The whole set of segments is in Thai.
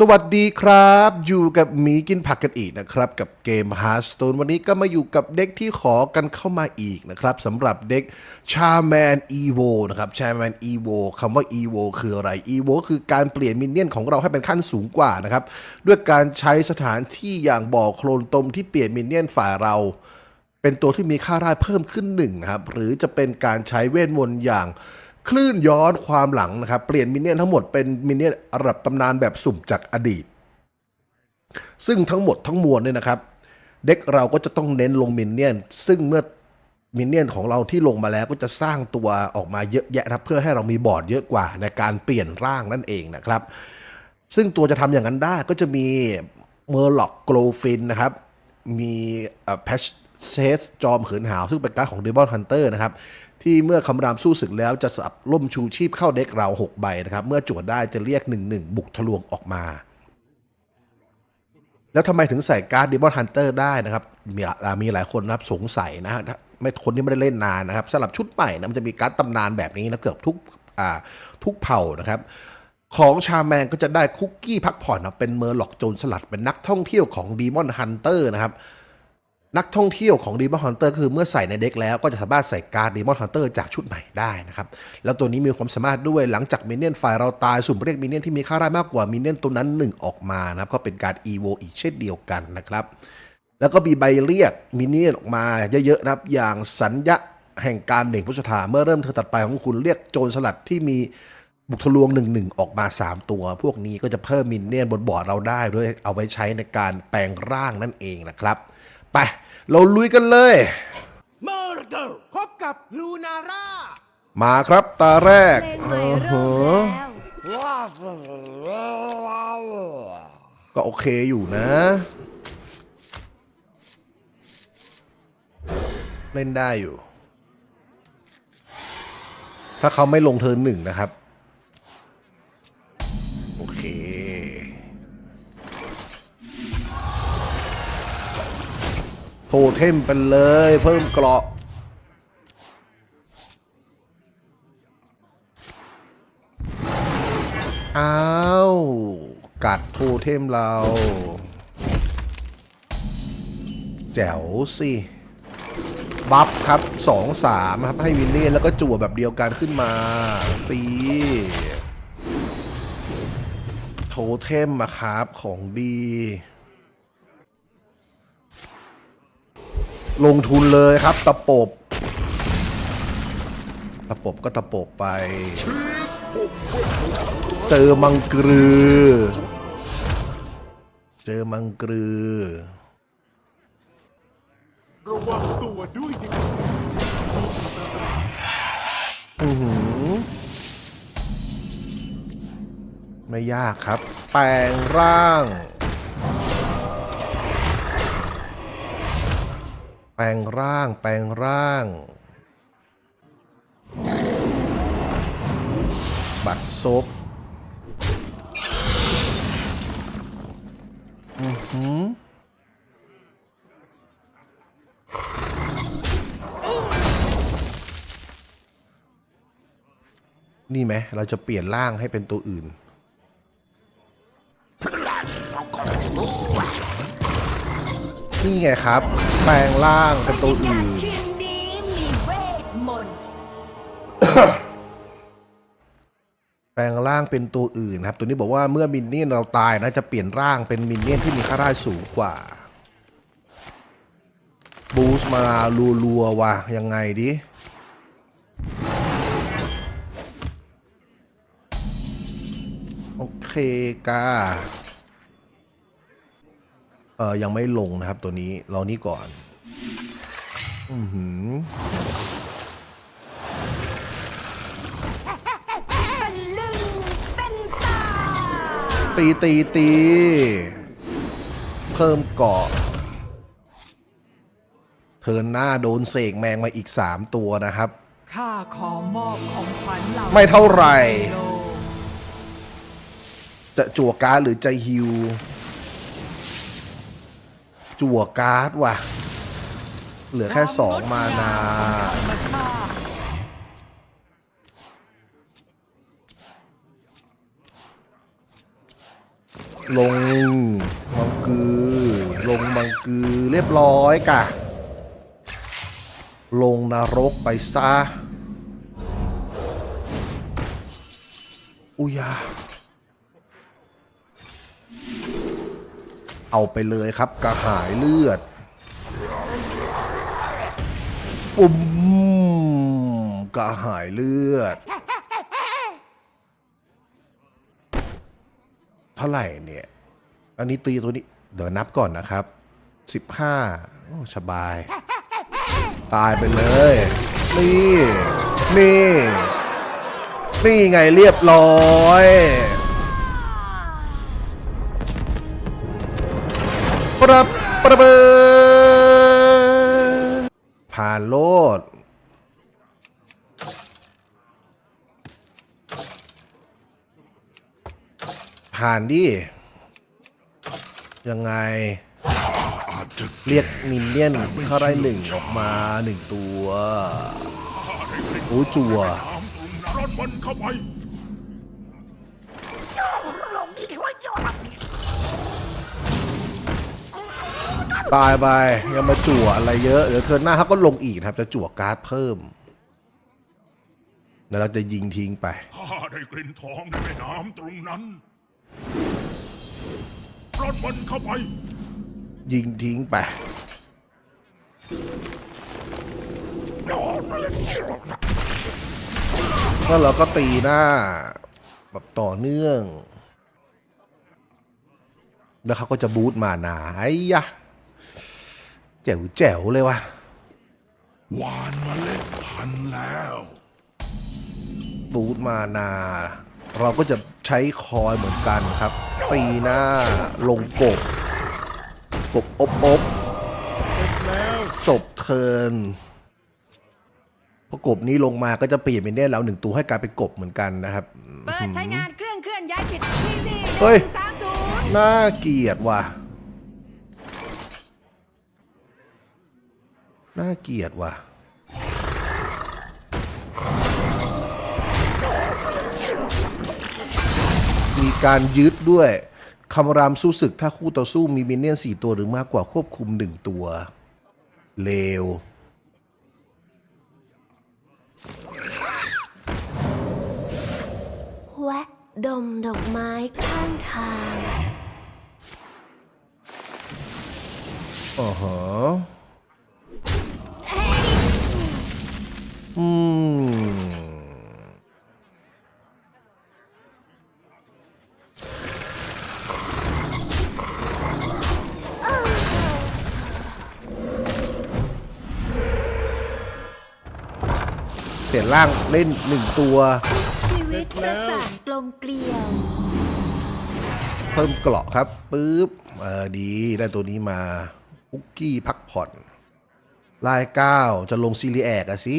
สวัสดีครับ อยู่กับหมีกินผักกันอีกนะครับ กับเกม Hearthstone วันนี้ก็มาอยู่กับเด็กที่ขอกันเข้ามาอีกนะครับสำหรับเด็ก Charman Evo นะครับ Charman Evo คำว่า Evo คืออะไร Evo คือการเปลี่ยนมินเนี่ยนของเราให้เป็นขั้นสูงกว่านะครับ ด้วยการใช้สถานที่อย่างบ่อโคลนตมที่เปลี่ยนมินเนี่ยนฝ่ายเราเป็นตัวที่มีค่าได้เพิ่มขึ้นหนึ่งนะครับหรือจะเป็นการใช้เวทมนต์อย่าง คลื่นย้อนความหลังนะครับ เปลี่ยนมินเนี่ยนทั้งหมดเป็นมินเนี่ยนระดับตำนานแบบสุ่มจากอดีต ซึ่งทั้งหมดทั้งมวลเนี่ยนะครับ เด็กเราก็จะต้องเน้นลงมินเนี่ยนซึ่งเมื่อมินเนี่ยนของเราที่ลงมาแล้วก็จะสร้างตัวออกมาเยอะแยะนะเพื่อให้เรามีบอร์ดเยอะกว่าในการเปลี่ยนร่างนั่นเองนะครับ ซึ่งตัวจะทำอย่างนั้นได้ก็จะมีเมอร์ล็อกโกลฟินนะครับ มีแพชเซสจอมเขินหาว ซึ่งเป็นการ์ดของเดบอนฮันเตอร์นะครับ ที่เมื่อคำรามสู้ศึกแล้วจะสับล่มชูชีพเข้าเด็กเรา6ใบนะครับ เมื่อจวดได้จะเรียก1-1บุกทะลวงออกมา แล้วทำไมถึงใส่การ์ดเดบอนฮันเตอร์ได้นะครับ มีมีหลายคนนะครับสงสัยนะไม่คนที่ไม่ได้เล่นนานนะครับสำหรับชุดใหม่นะมันจะมีการ์ดตำนานแบบนี้นะเกือบทุกอ่าทุกเผ่านะครับของชาแมนก็จะได้คุกกี้พักผ่อนนะเป็นเมอร์ล็อกโจรสลัดเป็นนักท่องเที่ยวของดีมอนฮันเตอร์นะครับ นักท่องเที่ยวของดีมอนฮันเตอร์คือเมื่อใส่ในเด็กแล้วก็จะสามารถใส่การ์ดดีมอนฮันเตอร์จากชุดใหม่ได้นะครับ แล้วตัวนี้มีความสามารถด้วยหลังจากมินเนี่ยนฝ่ายเราตายสุ่มเรียกมินเนี่ยนที่มีค่าได้มากกว่ามินเนี่ยนตัวนั้น 1 ออกมานะครับ ก็เป็นการอีโวอีกเช่นเดียวกันนะครับ แล้วก็มีใบเรียกมินเนี่ยนออกมาเยอะๆนะครับ อย่างสัญญาแห่งการเด่งพุทธาเมื่อเริ่มเธอตัดไปของคุณเรียกโจรสลัดที่มีบุกทะลวงหนึ่งหนึ่งออกมา 3 ตัว พวกนี้ก็จะเพิ่มมินเนี่ยนบนบอร์ดเราได้ด้วยเอาไว้ใช้ในการแปลงร่างนั่นเองนะครับ ไป เราลุยกันเลยเมอร์เดอร์พบกับลูนาร่ามาครับตาแรกเพลงใหม่อือเริ่หืมอแล้วว้าวก็โอเคอยู่นะ เล่นได้อยู่ ถ้าเขาไม่ลงเทิร์นหนึ่งนะครับ โอเค เทมไปเลย เพิ่มเกราะอ้าวกัดโทเทมเรา แจ๋วสิบัฟครับ2 3ครับ ให้วินเลียนแล้วก็จั่วแบบเดียวกันขึ้นมาตีโทเทมมาครับของดี ลงทุนเลยครับ ตะปบ ตะปบก็ตะปบไป เจอมังกรือ เจอมังกรือระวังตัวด้วยดิอื้อหือไม่ยากครับ แปลงร่าง แปลงร่าง แปลงร่าง บัตรซบอือหือนี่ไหมเราจะเปลี่ยนร่างให้เป็นตัวอื่น นี่ไงครับ แปลงร่างเป็นตัวอื่น แปลงร่างเป็นตัวอื่นครับ ตัวนี้บอกว่าเมื่อมินเนี่ยนเราตายนะจะเปลี่ยนร่างเป็นมินเนี่ยนที่มีค่าได้สูงกว่า บูสมารัวๆว่ะยังไงดิโอเคกา เออยังไม่ลงนะครับตัวนี้รอนี้ก่อน อือหือเป็นลึงเป็นตาตีตีตี เพิ่มเกาะเทิร์นหน้าโดนเสกแมงมาอีก3ตัวนะครับ ข้าขอมอบของขวัญเหล่าไม่เท่าไหร่โลจะจั่วการ์ดหรือจะฮิว จั่วการ์ดว่ะ เหลือแค่2มานาธรรมชาติลงมังกือ ลงมังกือเรียบร้อยกะ ลงนรกไปซะอุยา เอาไปเลยครับกระหายเลือดฟุมกระหายเลือด เท่าไหร่เนี่ย อันนี้ตีตัวนี้ เดี๋ยวนับก่อนนะครับ 15โอ้สบาย ตายไปเลย นี่ นี่ นี่ไงเรียบร้อย ประประเบผ่านโลดผ่านดิ ยังไง เรียกมินเนี่ยนเข้าได้หนึ่งออกมาหนึ่งตัว โอ้จัว ตายไปยังมาจั่วอะไรเยอะเดี๋ยวเธอหน้าเขาก็ลงอีกนะครับ จะจั่วการ์ดเพิ่มแล้วเราจะยิงทิ้งไปข้าได้กลิ่นทองในแม่น้ำตรงนั้นรถมันเข้าไป ยิงทิ้งไปแล้วเราก็ตีหน้า แบบต่อเนื่อง แล้วเขาก็จะบูทมานาไอ้ยะ แจ๋วแจ๋วเลยวะหวานเมาเล็ดพันธุ์แล้วบูทมานา เราก็จะใช้คอยเหมือนกันครับ ตีหน้าลงกบ กบอบอบจบเทิร์นพอกบนี้ลงมาก็จะเปลี่ยนเป็นได้แล้วหนึ่งตัวให้กลายเป็นกบเหมือนกันนะครับเปิดใช้งานเครื่องเคลื่อนย้ายจิตที่สี่เฮ้ยสามศูนย์น่าเกลียดว่ะ น่าเกลียดว่ะ มีการยึดด้วยคำรามสู้ศึกถ้าคู่ต่อสู้มีมินเนี่ยนสี่ตัวหรือมากกว่าควบคุมหนึ่งตัว เลวแวะดมดอกไม้ข้างทางอ๋อฮะ อืมเปลี่ยนร่างเล่นหนึ่งตัว ชีวิตประสานกลมเกลียว เพิ่มเกราะครับปึ๊บเออดีได้ตัวนี้มาคุกกี้พักผ่อน ลายเก้าจะลงซีรีแอกอะสิ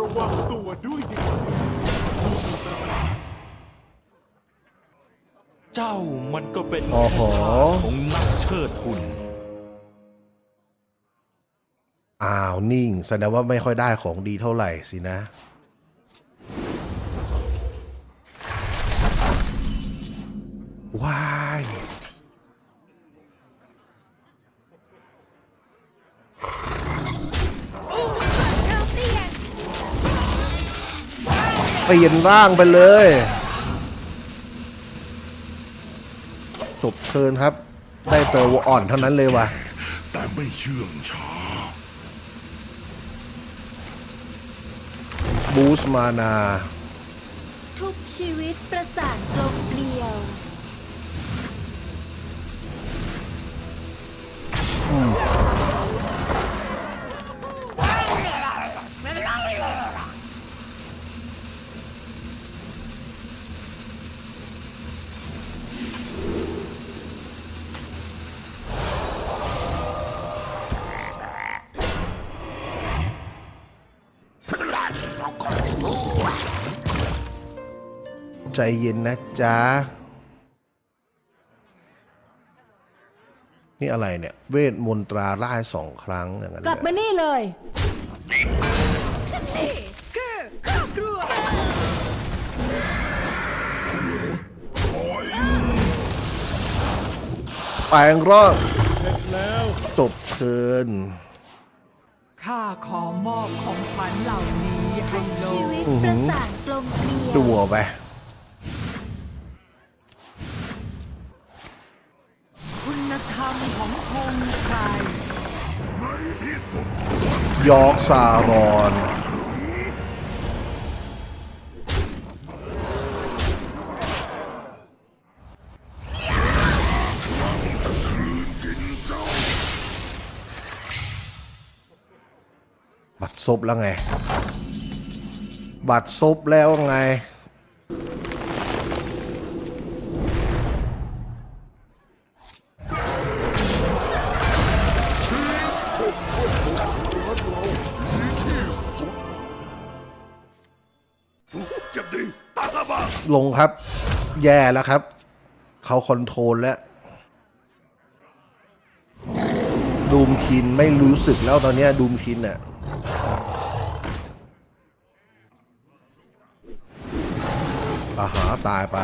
ระวังตัวด้วยดิเจ้ามันก็เป็นอ๋อหอของนักเชิดหุ่น อ้าวนิ่งแสดงว่าไม่ค่อยได้ของดีเท่าไหร่สินะ ว้าย เปลี่ยนร่างไปเลย จบเทิร์นครับ ได้เตอร์วอ่อนเท่านั้นเลยว่ะแต่ไม่เชื่องช้าบูสมานา ทุกชีวิตประสานกลมเกลียวใจ เย็นนะจ๊ะ นี่อะไรเนี่ย เวทมนตราล่ายสองครั้งอย่างนั้นกลับมาเลยนี่เลยนี่คือครอบครัวแปลงร่างจบเทิร์นข้าขอมอบของขวัญเหล่านี้ให้โลชีกวิตประสานกลมเกลียวจั่วไป ธรรมของคงไพรยอกซารอน บัตรซบแล้วไง บัตรซบแล้วไง ลงครับ แย่แล้วครับ เขาคอนโทรลแล้วดูมคินไม่รู้สึกแล้วตอนเนี้ยดูมคินน่ะอาหาตายไป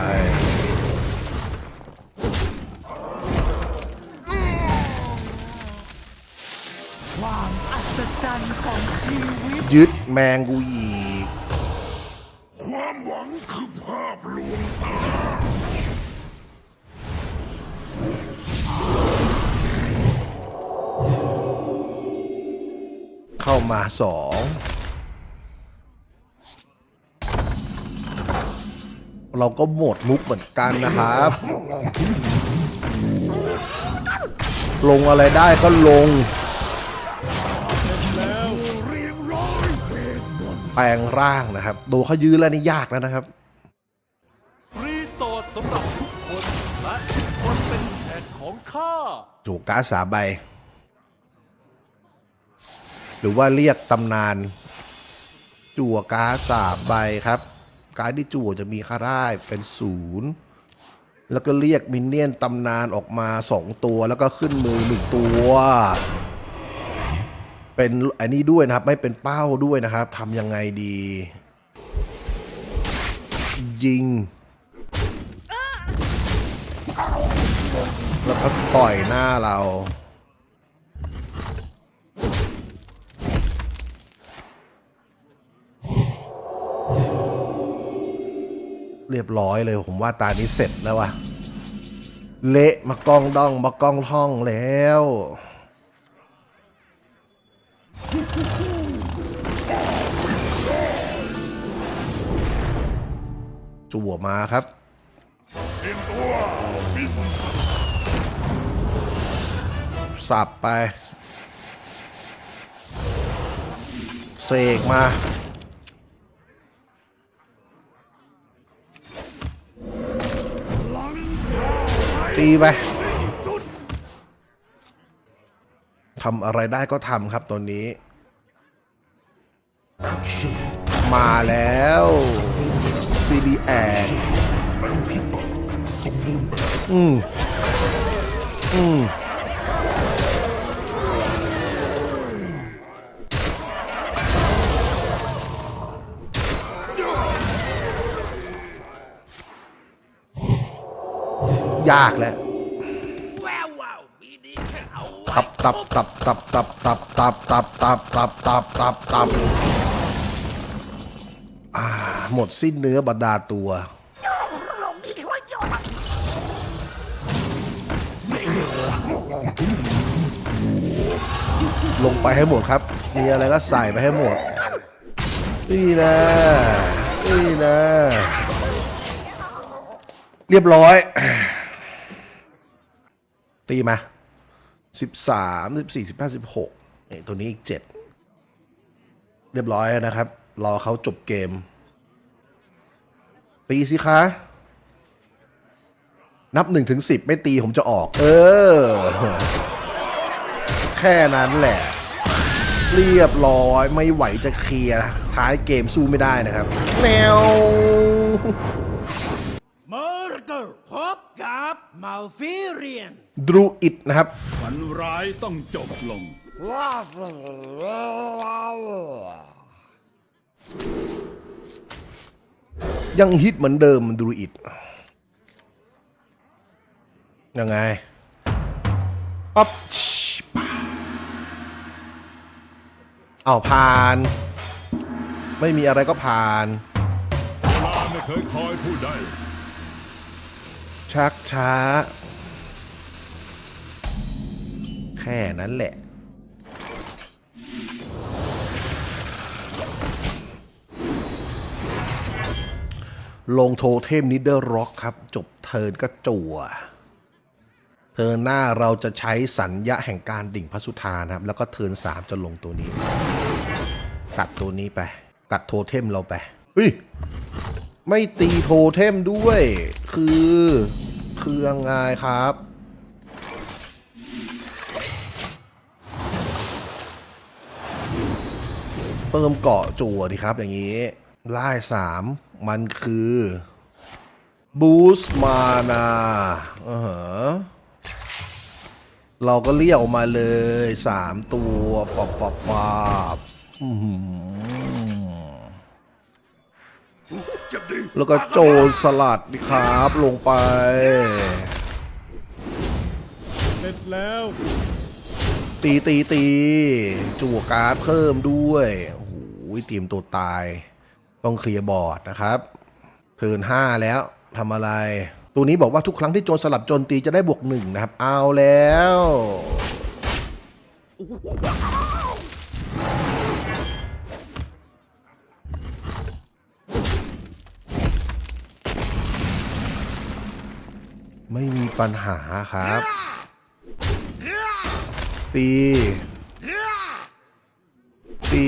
ความอัศจรรย์ของชีวิต ยึดแมงกูอีก ความหวังคือภาพลวงตาเข้ามาสองเราก็หมดมุกเหมือนกันนะครับ ลงอะไรได้ก็ลง แปลงร่างนะครับ ดูเขายื้อแล้วนี่ยากแล้วนะครับ รีสอร์ทสำหรับทุกคนและทุกคนเป็นแขกของข้าจูการ์ดสามใบ หรือว่าเรียกตำนาน จั่วการ์ดสามใบครับ การ์ดที่จั่วจะมีค่าได้เป็นศูนย์แล้วก็เรียกมินเนี่ยนตำนานออกมาสองตัวแล้วก็ขึ้นมือหนึ่งตัว เป็นอันนี้ด้วยนะครับ ไม่เป็นเป้าด้วยนะครับทำยังไงดี ยิง แล้วก็ต่อยหน้าเราเรียบร้อยเลยผมว่าตานี้เสร็จแล้ววะเละมากองดองมากองท่องแล้ว จั่วมาครับสับไป เสกมา ตีไปทำอะไรได้ก็ทำครับตอนนี้ มาแล้ว CB แอกอืม อืม ยากแล้ว ตับตับตับตับตับตับตับตับตับตับตับตับตับอ่า หมดสิ้นเนื้อบรรดาตัว ลงไปให้หมดครับ มีอะไรก็ใส่ไปให้หมด นี่นะนี่นะ เรียบร้อย ตีมาสิบสามสิบสี่สิบห้าสิบหกนี่ตัวนี้อีกเจ็ดเรียบร้อยนะครับ รอเขาจบเกม ตีสิคะ นับหนึ่งถึงสิบไม่ตีผมจะออก เออ แค่นั้นแหละ เรียบร้อยไม่ไหวจะเคลียร์ท้ายเกมสู้ไม่ได้นะครับ แนวเมอร์เกอร์พบกับมาฟิเรียนดรูอิดนะครับ ฝันร้ายต้องจบลง ยังฮิตเหมือนเดิมดูอิดยังไงปั๊บชิปะเอาผ่าน ไม่มีอะไรก็ผ่านลาไม่เคยคอยผู้ใดชักช้า แค่นั้นแหละ ลงโทเทมนิดเดอร์ร็อกครับ จบเทินก็จั่ว เทินหน้าเราจะใช้สัญญาแห่งการดิ่งพระสุธานะครับ แล้วก็เทินสามจะลงตัวนี้ ตัดตัวนี้ไป ตัดโทเทมเราไปเฮ้ยไม่ตีโทเทมด้วย คือคือยังไงครับ เพิ่มเกาะจั่วดีครับอย่างนี้ไล่สาม มันคือบูสต์มานาอะเราก็เรียกออกมาเลยสามตัวฟอบฟอบฟอบแล้วก็โจรสลัดนี่ครับ ลงไป เสร็จแล้ว ตีตีตีจั่วการ์ดเพิ่มด้วยโอ้โหเตรียมตัวตาย ต้องเคลียร์บอร์ดนะครับเทิร์นห้าแล้วทำอะไร ตัวนี้บอกว่าทุกครั้งที่โจรสลับโจรตีจะได้บวกหนึ่งนะครับ เอาแล้วไม่มีปัญหาครับปีปี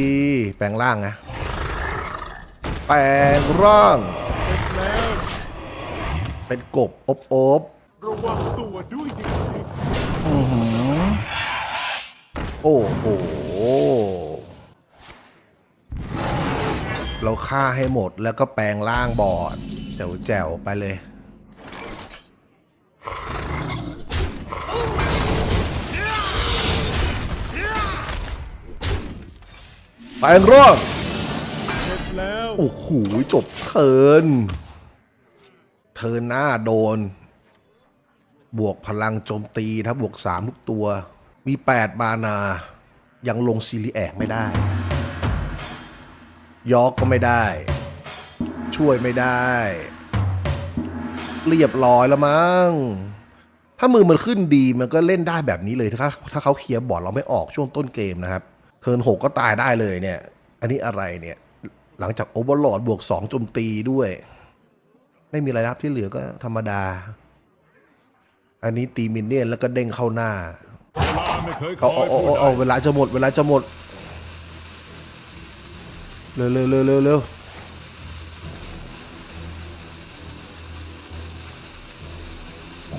แปลงร่างนะ ปลงร่าง เป็นกบอบอบระวังตัวด้วยดิโอ้โห เราฆ่าให้หมดแล้วก็แปลงร่างบอดแจ๋วแจ๋วๆไปเลย แปลงร่างเสร็จแล้ว โอ้โหจบเทิน เทินหน้าโดน บวกพลังโจมตีถ้าบวกสามทุกตัว มีแปดมานา ยังลงซีรีแอกไม่ได้ ยอกก็ไม่ได้ ช่วยไม่ได้ เรียบร้อยแล้วมั้งถ้ามือมันขึ้นดีมันก็เล่นได้แบบนี้เลยถ้าถ้าเขาเคลียร์บอร์ดเราไม่ออกช่วงต้นเกมนะครับเทิร์นหกก็ตายได้เลยเนี่ย อันนี้อะไรเนี่ย หลังจากโอเวอร์โหลดบวกสองโจมตีด้วย ไม่มีอะไรครับที่เหลือก็ธรรมดา อันนี้ตีมินเนี่ยนแล้วก็เด้งเข้าหน้าเอาเอาเอาเอาเวลาจะหมด เวลาจะหมด เร็วเร็วเร็วเร็วเร็ว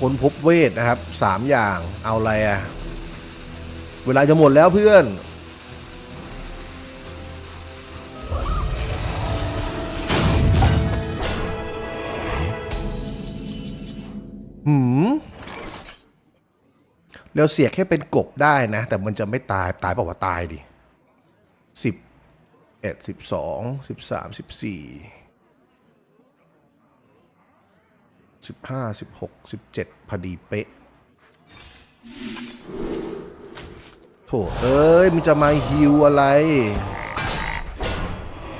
คนพบเวทนะครับสามอย่างเอาอะไรอะเวลาจะหมดแล้วเพื่อน เราเสียแค่เป็นกบได้นะ แต่มันจะไม่ตายตายเปล่าวะตายดิสิบเอ็ดสิบสองสิบสามสิบสี่สิบห้าสิบหกสิบเจ็ดพอดีเป๊ะโถเอ้ย มันจะมาฮิวอะไร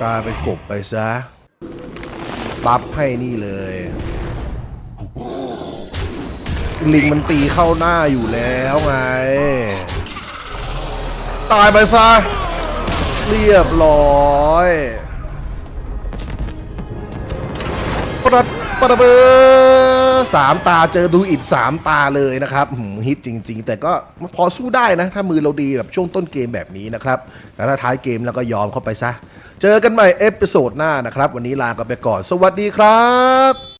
กลายเป็นกบไปซะ บัฟให้นี่เลย ลิงมันตีเข้าหน้าอยู่แล้วไง ตายไปซะ เรียบร้อยปรัดปรัดเบอร์สามตาเจอดูอิดสามตาเลยนะครับฮิตจริง ๆ แต่ก็พอสู้ได้นะ ถ้ามือเราดีแบบช่วงต้นเกมแบบนี้นะครับ แต่ถ้าท้ายเกมแล้วก็ยอมเข้าไปซะ เจอกันใหม่เอพิโซดหน้านะครับ วันนี้ลากันไปก่อน สวัสดีครับ